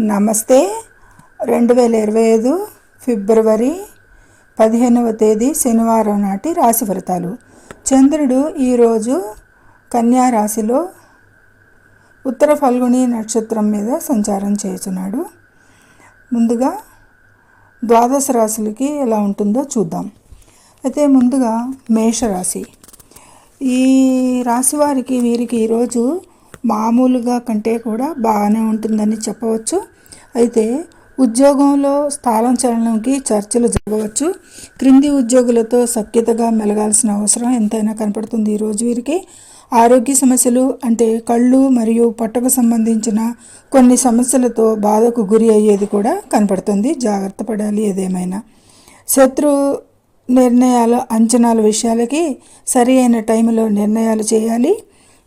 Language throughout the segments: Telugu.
నమస్తే. రెండు వేల ఇరవై ఐదు ఫిబ్రవరి పదిహేనవ తేదీ శనివారం నాటి రాశి ఫలితాలు. చంద్రుడు ఈరోజు కన్యా రాశిలో ఉత్తర ఫల్గుని నక్షత్రం మీద సంచారం చేస్తున్నాడు. ముందుగా ద్వాదశ రాశులకి ఎలా ఉంటుందో చూద్దాం. అయితే ముందుగా మేషరాశి. ఈ రాశి వారికి వీరికి ఈరోజు మామూలుగా కంటే కూడా బాగానే ఉంటుందని చెప్పవచ్చు. అయితే ఉద్యోగంలో స్థానం చలనంకి చర్చలు జరగవచ్చు. క్రింది ఉద్యోగులతో సఖ్యతగా మెలగాల్సిన అవసరం ఎంతైనా కనపడుతుంది. ఈరోజు వీరికి ఆరోగ్య సమస్యలు అంటే కళ్ళు మరియు పొట్టకు సంబంధించిన కొన్ని సమస్యలతో బాధకు గురి అయ్యేది కూడా కనపడుతుంది. జాగ్రత్త పడాలి ఏదేమైనా. శత్రు నిర్ణయాల అంచనాల విషయాలకి సరి అయిన టైంలో నిర్ణయాలు చేయాలి.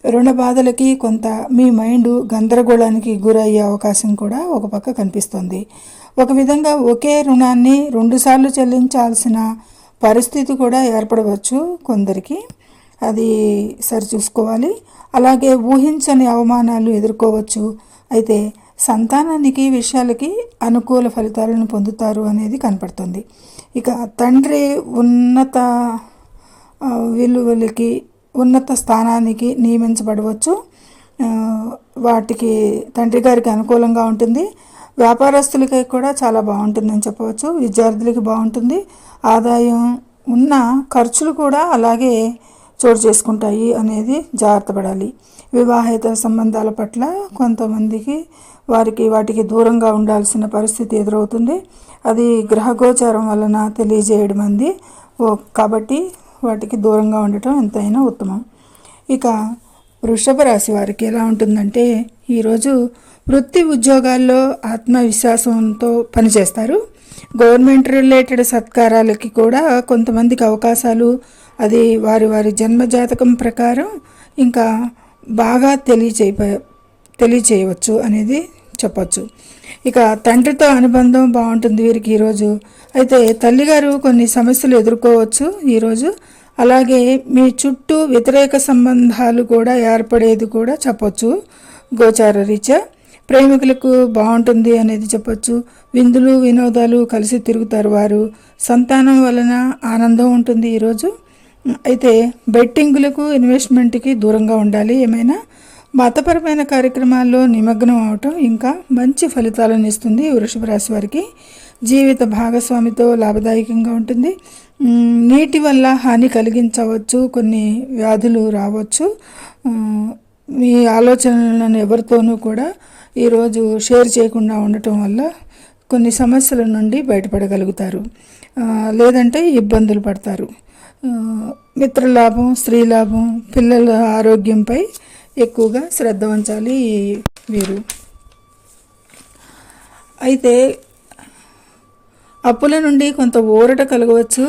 రుణ బాధలకి కొంత మీ మైండ్ గందరగోళానికి గురయ్యే అవకాశం కూడా ఒక పక్క కనిపిస్తుంది. ఒక విధంగా ఒకే రుణాన్ని రెండుసార్లు చెల్లించాల్సిన పరిస్థితి కూడా ఏర్పడవచ్చు కొందరికి. అది సరి చూసుకోవాలి. అలాగే ఊహించని అవమానాలు ఎదుర్కోవచ్చు. అయితే సంతానానికి విషయాలకి అనుకూల ఫలితాలను పొందుతారు అనేది కనపడుతుంది. ఇక తండ్రి ఉన్నత విలువలకి ఉన్నత స్థానానికి నియమించబడవచ్చు. వాటికి తండ్రి గారికి అనుకూలంగా ఉంటుంది. వ్యాపారస్తులకి కూడా చాలా బాగుంటుందని చెప్పవచ్చు. విద్యార్థులకి బాగుంటుంది. ఆదాయం ఉన్న ఖర్చులు కూడా అలాగే చోటు చేసుకుంటాయి అనేది జాగ్రత్త పడాలి. వివాహేతర సంబంధాల పట్ల కొంతమందికి వారికి వాటికి దూరంగా ఉండాల్సిన పరిస్థితి ఎదురవుతుంది. అది గ్రహగోచారం వలన తెలియజేయడం అంది. ఓ కాబట్టి వాటికి దూరంగా ఉండటం ఎంతైనా ఉత్తమం. ఇక వృషభ రాశి వారికి ఎలా ఉంటుందంటే ఈరోజు వృత్తి ఉద్యోగాల్లో ఆత్మవిశ్వాసంతో పనిచేస్తారు. గవర్నమెంట్ రిలేటెడ్ సత్కారాలకి కూడా కొంతమందికి అవకాశాలు అది వారి వారి జన్మజాతకం ప్రకారం ఇంకా బాగా తెలియచేయ తెలియచేయవచ్చు అనేది చెప్పచ్చు. ఇక తండ్రితో అనుబంధం బాగుంటుంది వీరికి ఈరోజు అయితే తల్లిగారు కొన్ని సమస్యలు ఎదుర్కోవచ్చు ఈరోజు అలాగే మీ చుట్టూ వ్యతిరేక సంబంధాలు కూడా ఏర్పడేది కూడా చెప్పొచ్చు. గోచార రీత్యా ప్రేమికులకు బాగుంటుంది అనేది చెప్పొచ్చు. విందులు వినోదాలు కలిసి తిరుగుతారు వారు. సంతానం వలన ఆనందం ఉంటుంది ఈరోజు అయితే బెట్టింగులకు ఇన్వెస్ట్మెంట్కి దూరంగా ఉండాలి ఏమైనా. మతపరమైన కార్యక్రమాల్లో నిమగ్నం అవటం ఇంకా మంచి ఫలితాలను ఇస్తుంది వృషభ రాశి వారికి. జీవిత భాగస్వామితో లాభదాయకంగా ఉంటుంది. నీటి వల్ల హాని కలిగించవచ్చు కొన్ని వ్యాధులు రావచ్చు. మీ ఆలోచనలను ఎవరితోనూ కూడా ఈరోజు షేర్ చేయకుండా ఉండటం వల్ల కొన్ని సమస్యల నుండి బయటపడగలుగుతారు. లేదంటే ఇబ్బందులు పడతారు. మిత్రలాభం స్త్రీ లాభం పిల్లల ఆరోగ్యంపై ఎక్కువగా శ్రద్ధ ఉంచాలి వీరు. అయితే అప్పుల నుండి కొంత ఊరట కలగవచ్చు.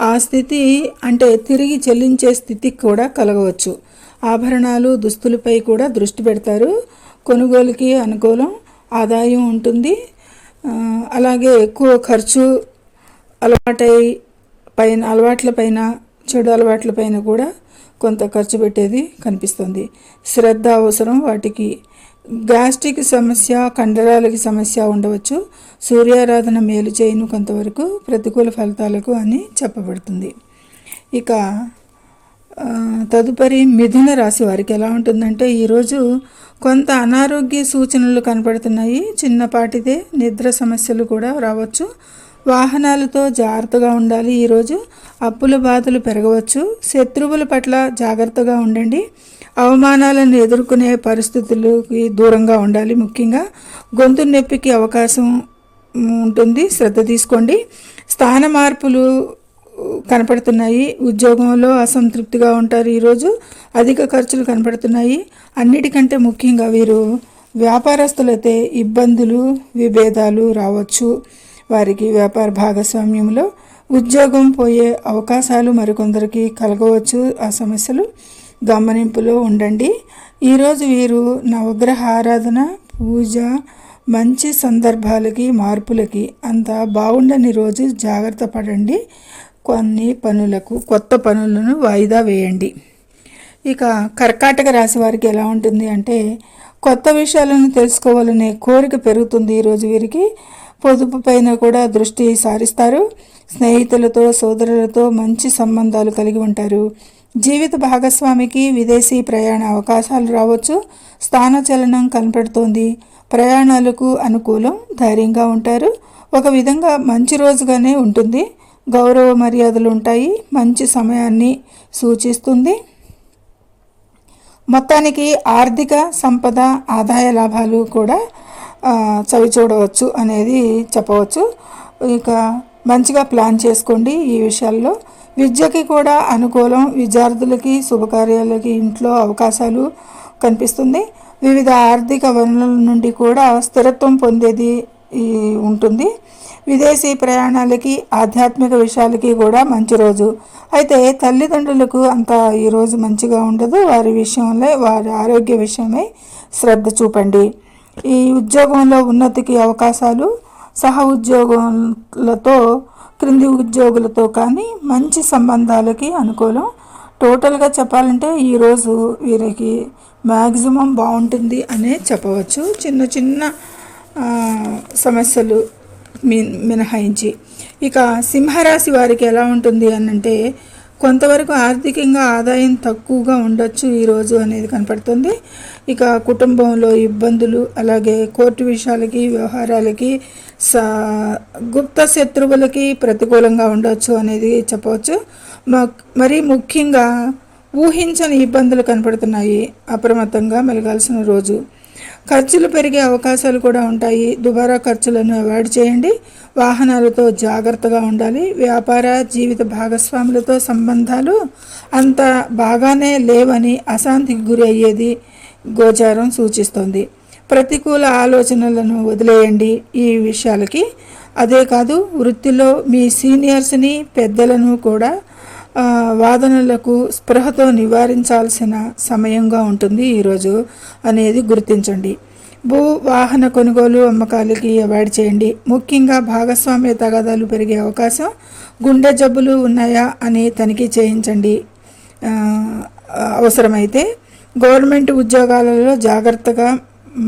ఆ స్థితి అంటే తిరిగి చెల్లించే స్థితికి కూడా కలగవచ్చు. ఆభరణాలు దుస్తులపై కూడా దృష్టి పెడతారు. కొనుగోలుకి అనుకూలం ఆదాయం ఉంటుంది. అలాగే ఎక్కువ ఖర్చు అలవాటై పైన అలవాట్ల పైన చెడు అలవాట్ల పైన కూడా కొంత ఖర్చు పెట్టేది కనిపిస్తుంది. శ్రద్ధ అవసరం వాటికి. గ్యాస్ట్రిక్ సమస్య కండరాలకి సమస్య ఉండవచ్చు. సూర్యారాధన మేలు చేయను కొంతవరకు ప్రతికూల ఫలితాలకు అని చెప్పబడుతుంది. ఇక తదుపరి మిథున రాశి వారికి ఎలా ఉంటుందంటే ఈరోజు కొంత అనారోగ్య సూచనలు కనపడుతున్నాయి. చిన్నపాటిదే నిద్ర సమస్యలు కూడా రావచ్చు. వాహనాలతో జాగ్రత్తగా ఉండాలి. ఈరోజు అప్పుల బాధలు పెరగవచ్చు. శత్రువుల పట్ల జాగ్రత్తగా ఉండండి. అవమానాలను ఎదుర్కొనే పరిస్థితులకి దూరంగా ఉండాలి. ముఖ్యంగా గొంతు నొప్పికి అవకాశం ఉంటుంది. శ్రద్ధ తీసుకోండి. స్థాన మార్పులు కనపడుతున్నాయి. ఉద్యోగంలో అసంతృప్తిగా ఉంటారు. ఈరోజు అధిక ఖర్చులు కనపడుతున్నాయి. అన్నిటికంటే ముఖ్యంగా వీరు వ్యాపారస్తులైతే ఇబ్బందులు విభేదాలు రావచ్చు. వారికి వ్యాపార భాగస్వామ్యంలో ఉద్యోగం పోయే అవకాశాలు మరికొందరికి కలగవచ్చు. ఆ సమస్యలు గమనింపులో ఉండండి. ఈరోజు వీరు నవగ్రహ ఆరాధన పూజ మంచి సందర్భాలకి మార్పులకి అంత బాగుండని రోజు జాగ్రత్త పడండి. కొన్ని పనులకు కొత్త పనులను వాయిదా వేయండి. ఇక కర్కాటక రాశి వారికి ఎలా ఉంటుంది అంటే కొత్త విషయాలను తెలుసుకోవాలనే కోరిక పెరుగుతుంది ఈరోజు వీరికి. పొదుపు పైన కూడా దృష్టి సారిస్తారు. స్నేహితులతో సోదరులతో మంచి సంబంధాలు కలిగి ఉంటారు. జీవిత భాగస్వామికి విదేశీ ప్రయాణ అవకాశాలు రావచ్చు. స్థానచలనం కనపడుతోంది. ప్రయాణాలకు అనుకూలం ధైర్యంగా ఉంటారు. ఒక విధంగా మంచి రోజుగానే ఉంటుంది. గౌరవ మర్యాదలు ఉంటాయి. మంచి సమయాన్ని సూచిస్తుంది. మొత్తానికి ఆర్థిక సంపద ఆదాయ లాభాలు కూడా చవి చూడవచ్చు అనేది చెప్పవచ్చు. ఇక మంచిగా ప్లాన్ చేసుకోండి ఈ విషయాల్లో. విద్యకి కూడా అనుకూలం విద్యార్థులకి శుభకార్యాలకి ఇంట్లో అవకాశాలు కనిపిస్తుంది. వివిధ ఆర్థిక వనరుల నుండి కూడా స్థిరత్వం పొందేది ఈ ఉంటుంది. విదేశీ ప్రయాణాలకి ఆధ్యాత్మిక విషయాలకి కూడా మంచి రోజు. అయితే తల్లిదండ్రులకు అంత ఈరోజు మంచిగా ఉండదు. వారి విషయంలో వారి ఆరోగ్య విషయమై శ్రద్ధ చూపండి. ఈ ఉద్యోగంలో ఉన్నతికి అవకాశాలు సహ ఉద్యోగులతో క్రింది ఉద్యోగులతో కానీ మంచి సంబంధాలకి అనుకూలం. టోటల్గా చెప్పాలంటే ఈరోజు వీరికి మ్యాక్సిమం బాగుంటుంది అనే చెప్పవచ్చు. చిన్న చిన్న సమస్యలు మీ మినహాయించి. ఇక సింహరాశి వారికి ఎలా ఉంటుంది అనంటే కొంతవరకు ఆర్థికంగా ఆదాయం తక్కువగా ఉండొచ్చు ఈరోజు అనేది కనపడుతుంది. ఇక కుటుంబంలో ఇబ్బందులు అలాగే కోర్టు విషయాలకి వ్యవహారాలకి సా గుప్త శత్రువులకి ప్రతికూలంగా ఉండొచ్చు అనేది చెప్పవచ్చు. మ- ముఖ్యంగా ఊహించని ఇబ్బందులు కనపడుతున్నాయి. అప్రమత్తంగా మెలగాల్సిన రోజు. ఖర్చులు పెరిగే అవకాశాలు కూడా ఉంటాయి. దుబారా ఖర్చులను అవాయిడ్ చేయండి. వాహనాలతో జాగ్రత్తగా ఉండాలి. వ్యాపార జీవిత భాగస్వాములతో సంబంధాలు అంత బాగానే లేవని అశాంతికి గురి అయ్యేది గోచారం సూచిస్తుంది. ప్రతికూల ఆలోచనలను వదిలేయండి ఈ విషయాలకి. అదే కాదు వృత్తిలో మీ సీనియర్స్ని పెద్దలను కూడా వాదనలకు స్పృహతో నివారించాల్సిన సమయంగా ఉంటుంది ఈరోజు అనేది గుర్తించండి. భూ వాహన కొనుగోలు అమ్మకాలకి అవాయిడ్ చేయండి. ముఖ్యంగా భాగస్వామ్య తగాదాలు పెరిగే అవకాశం గుండె జబ్బులు ఉన్నాయా అని తనిఖీ చేయించండి. అవసరమైతే గవర్నమెంట్ ఉద్యోగాలలో జాగ్రత్తగా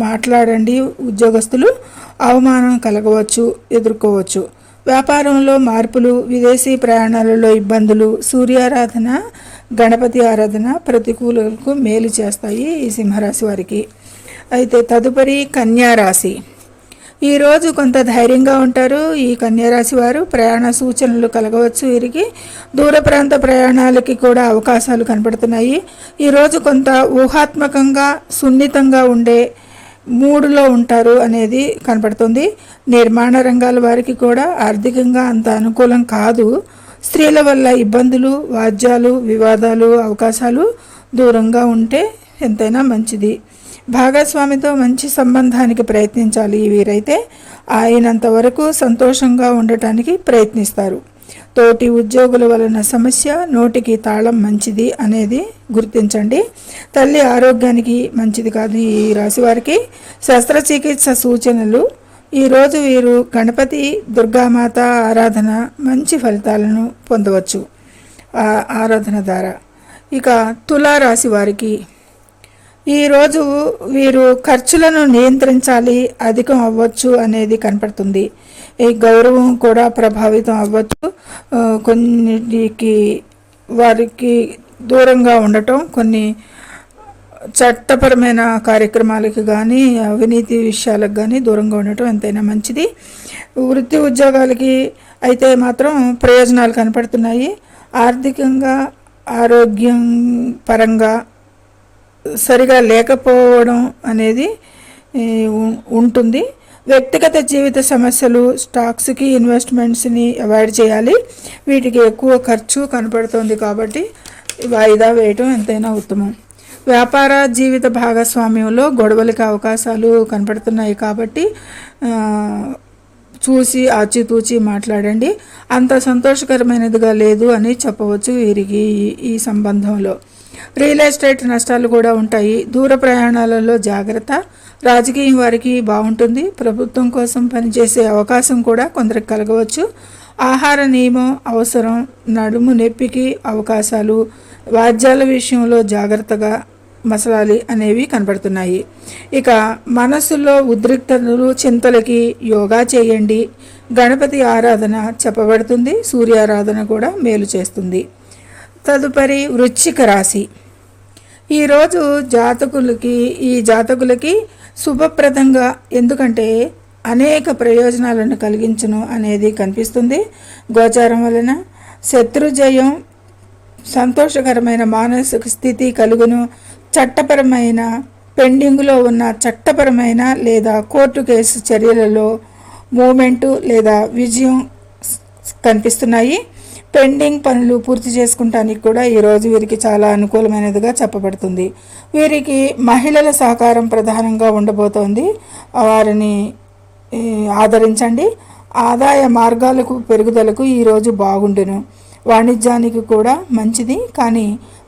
మాట్లాడండి. ఉద్యోగస్తులు అవమానం కలగవచ్చు ఎదుర్కోవచ్చు. వ్యాపారంలో మార్పులు విదేశీ ప్రయాణాలలో ఇబ్బందులు సూర్యారాధన గణపతి ఆరాధన ప్రతికూలకు మేలు చేస్తాయి ఈ సింహరాశి వారికి. అయితే తదుపరి కన్యారాశి ఈరోజు కొంత ధైర్యంగా ఉంటారు. ఈ కన్యారాశి వారు ప్రయాణ సూచనలు కలగవచ్చు. వీరికి దూర ప్రాంత ప్రయాణాలకి కూడా అవకాశాలు కనపడుతున్నాయి. ఈరోజు కొంత ఊహాత్మకంగా సున్నితంగా ఉండే మూడులో ఉంటారు అనేది కనపడుతుంది. నిర్మాణ రంగాల వారికి కూడా ఆర్థికంగా అంత అనుకూలం కాదు. స్త్రీల వల్ల ఇబ్బందులు వాద్యాలు వివాదాలు అవకాశాలు దూరంగా ఉంటే ఎంతైనా మంచిది. భాగస్వామితో మంచి సంబంధానికి ప్రయత్నించాలి వీరైతే. ఆయనంతవరకు సంతోషంగా ఉండటానికి ప్రయత్నిస్తారు. తోటి ఉద్యోగుల వలన సమస్య నోటికి తాళం మంచిది అనేది గుర్తించండి. తల్లి ఆరోగ్యానికి మంచిది కాదు ఈ రాశి వారికి. శస్త్రచికిత్స సూచనలు. ఈరోజు వీరు గణపతి దుర్గామాత ఆరాధన మంచి ఫలితాలను పొందవచ్చు. ఆరాధన ద్వారా. ఇక తులారాశి వారికి ఈరోజు వీరు ఖర్చులను నియంత్రించాలి అధికం అవ్వచ్చు అనేది కనపడుతుంది. ఈ గౌరవం కూడా ప్రభావితం అవ్వచ్చు. కొన్నిటికి వారికి దూరంగా ఉండటం కొన్ని చట్టపరమైన కార్యక్రమాలకు కానీ అవినీతి విషయాలకు కానీ దూరంగా ఉండటం ఎంతైనా మంచిది. వృత్తి ఉద్యోగాలకి అయితే మాత్రం ప్రయోజనాలు కనపడుతున్నాయి. ఆర్థికంగా ఆరోగ్యం పరంగా సరిగా లేకపోవడం అనేది ఉంటుంది. వ్యక్తిగత జీవిత సమస్యలు స్టాక్స్కి ఇన్వెస్ట్మెంట్స్ని అవాయిడ్ చేయాలి. వీటికి ఎక్కువ ఖర్చు కనపడుతుంది కాబట్టి వాయిదా వేయటం ఎంతైనా ఉత్తమం. వ్యాపార జీవిత భాగస్వామ్యంలో గొడవలకి అవకాశాలు కనపడుతున్నాయి కాబట్టి చూసి ఆచితూచి మాట్లాడండి. అంత సంతోషకరమైనదిగా లేదు అని చెప్పవచ్చు వీరికి ఈ సంబంధంలో. రియల్ ఎస్టేట్ నష్టాలు కూడా ఉంటాయి. దూర ప్రయాణాలలో జాగ్రత్త. రాజకీయం వారికి బాగుంటుంది. ప్రభుత్వం కోసం పనిచేసే అవకాశం కూడా కొందరికి కలగవచ్చు. ఆహార నియమం అవసరం. నడుము నొప్పికి అవకాశాలు. వాద్యాల విషయంలో జాగ్రత్తగా మసలాలి అనేవి కనబడుతున్నాయి. ఇక మనస్సులో ఉద్రిక్తతలు చింతలకి యోగా చేయండి. గణపతి ఆరాధన చెప్పబడుతుంది. సూర్యారాధన కూడా మేలు చేస్తుంది. తదుపరి వృశ్చిక రాశి. ఈరోజు జాతకులకి ఈ జాతకులకి శుభప్రదంగా ఎందుకంటే అనేక ప్రయోజనాలను కలిగించను అనేది కనిపిస్తుంది. గోచారం వలన శత్రుజయం సంతోషకరమైన మానసిక స్థితి కలుగును. చట్టపరమైన పెండింగ్లో ఉన్న చట్టపరమైన లేదా కోర్టు కేసు చర్యలలో మూమెంటు లేదా విజయం కనిపిస్తున్నాయి. పెండింగ్ పనులు పూర్తి చేసుకుంటానికి కూడా ఈరోజు వీరికి చాలా అనుకూలమైనదిగా చెప్పబడుతుంది. వీరికి మహిళల సహకారం ప్రధానంగా ఉండబోతోంది. వారిని ఆదరించండి. ఆదాయ మార్గాలకు పెరుగుదలకు ఈరోజు బాగుండును. వాణిజ్యానికి కూడా మంచిది. కానీ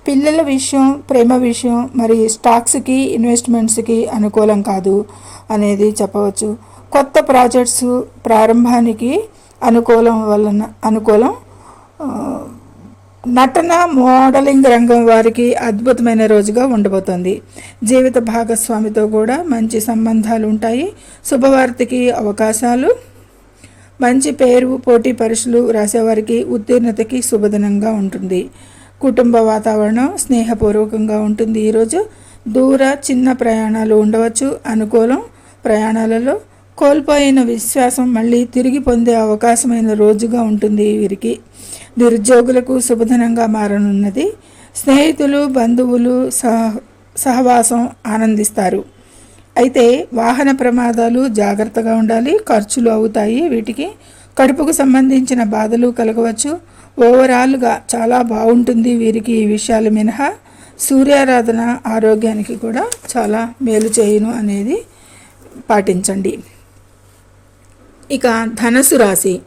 పిల్లల విషయం ప్రేమ విషయం మరి స్టాక్స్కి ఇన్వెస్ట్మెంట్స్కి అనుకూలం కాదు అనేది చెప్పవచ్చు. కొత్త ప్రాజెక్ట్స్ ప్రారంభానికి అనుకూలం వలన అనుకూలం నటన మోడలింగ్ రంగం వారికి అద్భుతమైన రోజుగా ఉండబోతోంది. జీవిత భాగస్వామితో కూడా మంచి సంబంధాలు ఉంటాయి శుభవార్తకి అవకాశాలు. మంచి పేరు పోటీ పరీక్షలు రాసేవారికి ఉత్తీర్ణతకి శుభదినంగా ఉంటుంది. కుటుంబ వాతావరణం స్నేహపూర్వకంగా ఉంటుంది. ఈరోజు దూర చిన్న ప్రయాణాలు ఉండవచ్చు. అనుకూలం ప్రయాణాలలో కోల్పోయిన విశ్వాసం మళ్ళీ తిరిగి పొందే అవకాశమైన రోజుగా ఉంటుంది వీరికి. నిరుద్యోగులకు శుభధనంగా మారనున్నది. స్నేహితులు బంధువులు సహ సహవాసం ఆనందిస్తారు. అయితే వాహన ప్రమాదాలు జాగ్రత్తగా ఉండాలి ఖర్చులు అవుతాయి. వీటికి కడుపుకు సంబంధించిన బాధలు కలగవచ్చు. ఓవరాల్గా చాలా బాగుంటుంది వీరికి ఈ విషయాలు మినహా. సూర్యారాధన ఆరోగ్యానికి కూడా చాలా మేలు చేయును అనేది పాటించండి. ఇక ధనస్సు రాశి.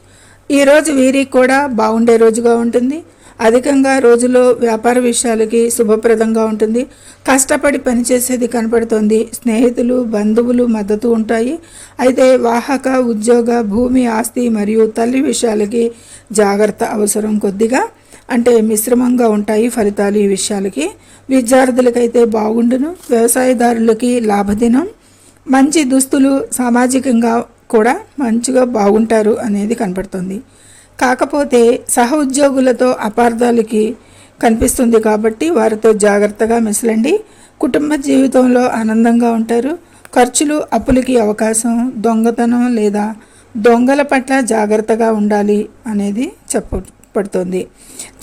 ఈరోజు వీరికి కూడా బాగుండే రోజుగా ఉంటుంది. అధికంగా రోజులో వ్యాపార విషయాలకి శుభప్రదంగా ఉంటుంది. కష్టపడి పనిచేసేది కనపడుతుంది. స్నేహితులు బంధువులు మద్దతు ఉంటాయి. అయితే వాహక ఉద్యోగ భూమి ఆస్తి మరియు తల్లి విషయాలకి జాగ్రత్త అవసరం కొద్దిగా. అంటే మిశ్రమంగా ఉంటాయి ఫలితాలు ఈ విషయాలకి. విద్యార్థులకైతే బాగుండును. వ్యవసాయదారులకి లాభదినం. మంచి దుస్తులు సామాజికంగా కూడా మంచిగా బాగుంటారు అనేది కనపడుతుంది. కాకపోతే సహ ఉద్యోగులతో అపార్థాలకి కనిపిస్తుంది కాబట్టి వారితో జాగ్రత్తగా మిసలండి. కుటుంబ జీవితంలో ఆనందంగా ఉంటారు. ఖర్చులు అప్పులకి అవకాశం దొంగతనం లేదా దొంగల పట్ల జాగ్రత్తగా ఉండాలి అనేది పడుతుంది.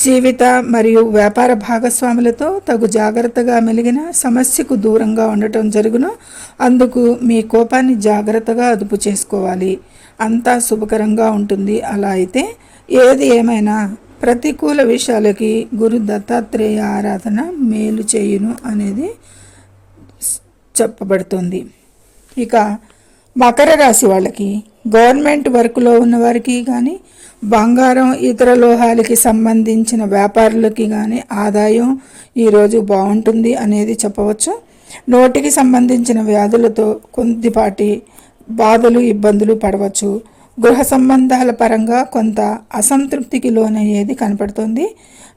జీవిత మరియు వ్యాపార భాగస్వాములతో తగు జాగ్రత్తగా మెలిగిన సమస్యకు దూరంగా ఉండటం జరుగును. అందుకు మీ కోపాన్ని జాగ్రత్తగా అదుపు చేసుకోవాలి. అంతా శుభకరంగా ఉంటుంది. అలా అయితే ఏది ఏమైనా ప్రతికూల విషయాలకి గురు దత్తాత్రేయ ఆరాధన మేలు చేయును అనేది చెప్పబడుతుంది. ఇక మకర రాశి వాళ్ళకి గవర్నమెంట్ వర్క్లో ఉన్నవారికి కానీ బంగారం ఇతర లోహాలకి సంబంధించిన వ్యాపారులకి కానీ ఆదాయం ఈరోజు బాగుంటుంది అనేది చెప్పవచ్చు. నోటికి సంబంధించిన వ్యాధులతో కొద్దిపాటి బాధలు ఇబ్బందులు పడవచ్చు. గృహ సంబంధాల పరంగా కొంత అసంతృప్తికి లోనయ్యేది కనపడుతుంది.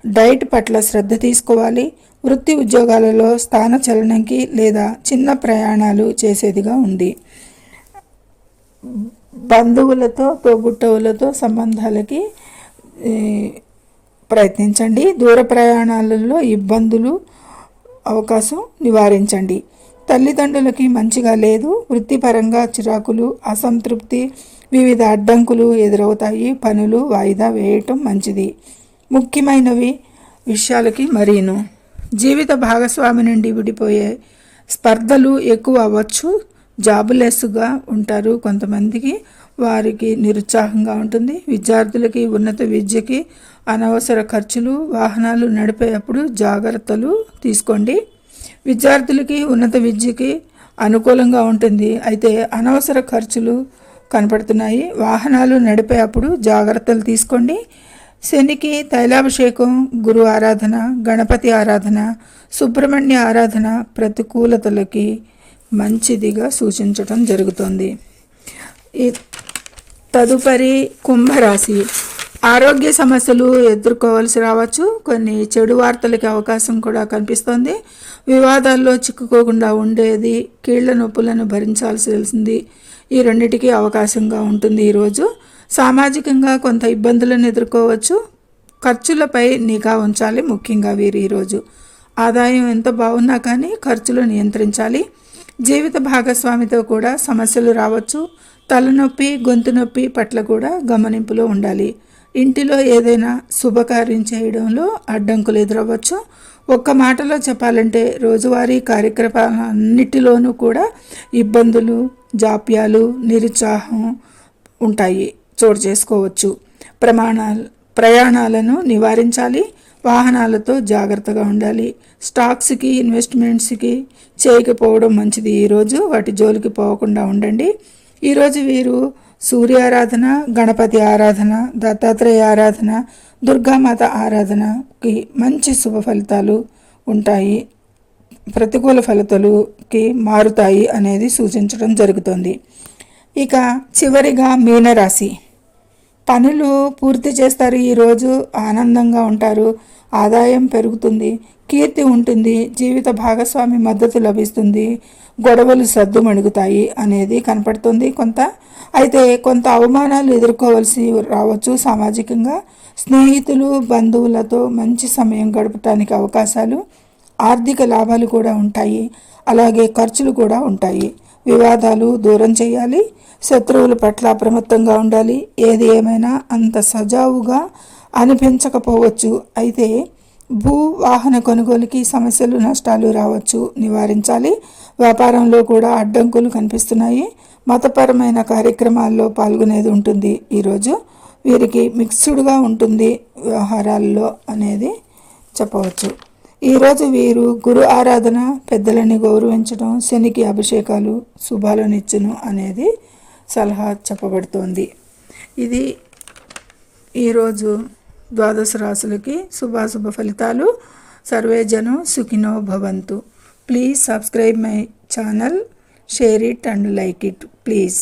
డైట్ పట్ల శ్రద్ధ తీసుకోవాలి. వృత్తి ఉద్యోగాలలో స్థాన చలనంకి లేదా చిన్న ప్రయాణాలు చేసేదిగా ఉంది. బంధువులతో తోబుట్టవులతో సంబంధాలకి ప్రయత్నించండి. దూర ప్రయాణాలలో ఇబ్బందులు అవకాశం నివారించండి. తల్లిదండ్రులకి మంచిగా లేదు. వృత్తిపరంగా చిరాకులు అసంతృప్తి వివిధ అడ్డంకులు ఎదురవుతాయి. పనులు వాయిదా వేయటం మంచిది. ముఖ్యమైనవి విషయాలకి మరీను. జీవిత భాగస్వామి నుండి విడిపోయే స్పర్ధలు ఎక్కువ అవ్వచ్చు. జాబులెస్గా ఉంటారు కొంతమందికి. వారికి నిరుత్సాహంగా ఉంటుంది. విద్యార్థులకి ఉన్నత విద్యకి అనవసర ఖర్చులు వాహనాలు నడిపేటప్పుడు జాగ్రత్తలు తీసుకోండి. విద్యార్థులకి ఉన్నత విద్యకి అనుకూలంగా ఉంటుంది. అయితే అనవసర ఖర్చులు కనపడుతున్నాయి. వాహనాలు నడిపేటప్పుడు జాగ్రత్తలు తీసుకోండి. శనికి తైలాభిషేకం గురు ఆరాధన గణపతి ఆరాధన సుబ్రహ్మణ్య ఆరాధన ప్రతికూలతలకి మంచిదిగా సూచించటం జరుగుతుంది. ఈ తదుపరి కుంభరాశి. ఆరోగ్య సమస్యలు ఎదుర్కోవాల్సి రావచ్చు. కొన్ని చెడు వార్తలకి అవకాశం కూడా కనిపిస్తోంది. వివాదాల్లో చిక్కుకోకుండా ఉండేది కీళ్ళ నొప్పులను భరించాల్సి తెలిసింది. ఈ రెండింటికి అవకాశంగా ఉంటుంది ఈరోజు సామాజికంగా కొంత ఇబ్బందులను ఎదుర్కోవచ్చు. ఖర్చులపై నిఘా ఉంచాలి ముఖ్యంగా వీరు ఈరోజు ఆదాయం ఎంత బాగున్నా కానీ ఖర్చులు నియంత్రించాలి. జీవిత భాగస్వామితో కూడా సమస్యలు రావచ్చు. తలనొప్పి గొంతు నొప్పి పట్ల కూడా గమనింపులో ఉండాలి. ఇంటిలో ఏదైనా శుభకార్యం చేయడంలో అడ్డంకులు ఎదురవ్వచ్చు. ఒక్క మాటలో చెప్పాలంటే రోజువారీ కార్యక్రమాలన్నిటిలోనూ కూడా ఇబ్బందులు జాప్యాలు నిరుత్సాహం ఉంటాయి. చోటు చేసుకోవచ్చు. ప్రమాణాలు ప్రయాణాలను నివారించాలి. వాహనాలతో జాగ్రత్తగా ఉండాలి. స్టాక్స్కి ఇన్వెస్ట్మెంట్స్కి చేయకపోవడం మంచిది. ఈరోజు వాటి జోలికి పోకుండా ఉండండి. ఈరోజు వీరు సూర్యారాధన గణపతి ఆరాధన దత్తాత్రేయ ఆరాధన దుర్గామాత ఆరాధనకి మంచి శుభ ఫలితాలు ఉంటాయి. ప్రతికూల ఫలితాలుకి మారుతాయి అనేది సూచించడం జరుగుతుంది. ఇక చివరిగా మీనరాశి. పనులు పూర్తి చేస్తారు. ఈరోజు ఆనందంగా ఉంటారు. ఆదాయం పెరుగుతుంది కీర్తి ఉంటుంది జీవిత భాగస్వామి మద్దతు లభిస్తుంది గొడవలు సద్దుమణుగుతాయి అనేది కనపడుతుంది కొంత. అయితే కొంత అవమానాలు ఎదుర్కోవాల్సి రావచ్చు సామాజికంగా. స్నేహితులు బంధువులతో మంచి సమయం గడపటానికి అవకాశాలు ఆర్థిక లాభాలు కూడా ఉంటాయి. అలాగే ఖర్చులు కూడా ఉంటాయి. వివాదాలు దూరం చేయాలి శత్రువుల పట్ల అప్రమత్తంగా ఉండాలి ఏది ఏమైనా అంత సజావుగా అనిపించకపోవచ్చు అయితే భూ వాహన కొనుగోలుకి సమస్యలు నష్టాలు రావచ్చు. నివారించాలి. వ్యాపారంలో కూడా అడ్డంకులు కనిపిస్తున్నాయి. మతపరమైన కార్యక్రమాల్లో పాల్గొనేది ఉంటుంది. ఈరోజు వీరికి మిక్స్డ్గా ఉంటుంది వ్యవహారాల్లో అనేది చెప్పవచ్చు. ఈరోజు వీరు గురు ఆరాధన పెద్దలని గౌరవించడం శనికి అభిషేకాలు శుభాలనిచ్చును అనేది సలహా చెప్పబడుతోంది. ఇది ఈరోజు ద్వాదశ రాసులకి శుభాశుభ ఫలితాలు. సర్వే జనం సుఖినో భవంతు. Please subscribe my channel. Share it and like it. Please.